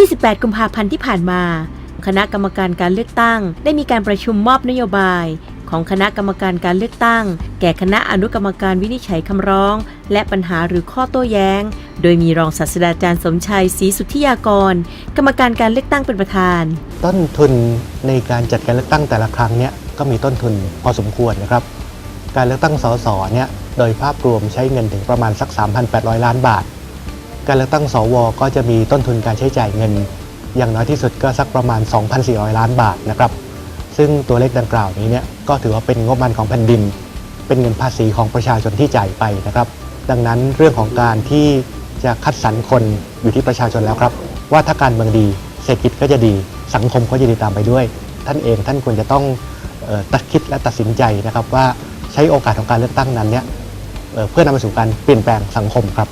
28 กุมภาพันธ์ที่ผ่านมา คณะกรรมการการเลือกตั้ง ได้มีการประชุมมอบนโยบาย ของคณะกรรมการการเลือกตั้ง แก่คณะอนุกรรมการวินิจฉัยคำร้อง และปัญหาหรือข้อโต้แย้ง โดยมีรองศาสตราจารย์สมชัยศรีสุทธิยากร กรรมการการเลือกตั้งเป็นประธาน ต้นทุนในการจัดการเลือกตั้งแต่ละครั้งเนี่ยก็มีต้นทุนพอสมควรนะครับ การเลือกตั้งสสเนี่ยโดยภาพรวมใช้เงินถึงประมาณสัก 3,800 ล้านบาท การเลือกตั้งสว ก็จะมีต้นทุนการใช้จ่ายเงิน อย่างน้อยที่สุดก็สักประมาณ 2,400 ล้านบาทนะครับ ซึ่งตัวเลขดังกล่าวนี้เนี่ยก็ถือว่าเป็นงบประมาณของแผ่นดิน เป็นเงินภาษีของประชาชนที่จ่ายไปนะครับ ดังนั้นเรื่องของการที่จะคัดสรรคนอยู่ที่ประชาชนแล้วครับ ว่าถ้าการเมืองดีเศรษฐกิจก็จะดีสังคมก็จะดีตามไปด้วย ท่านเองท่านควรจะต้องออตัดคิดและตัดสินใจนะครับว่าใช้โอกาสของการเลือกตั้งนั้นเนี่ยเเพื่อนำไปสู่การเปลี่ยนแปลงสังคมครับ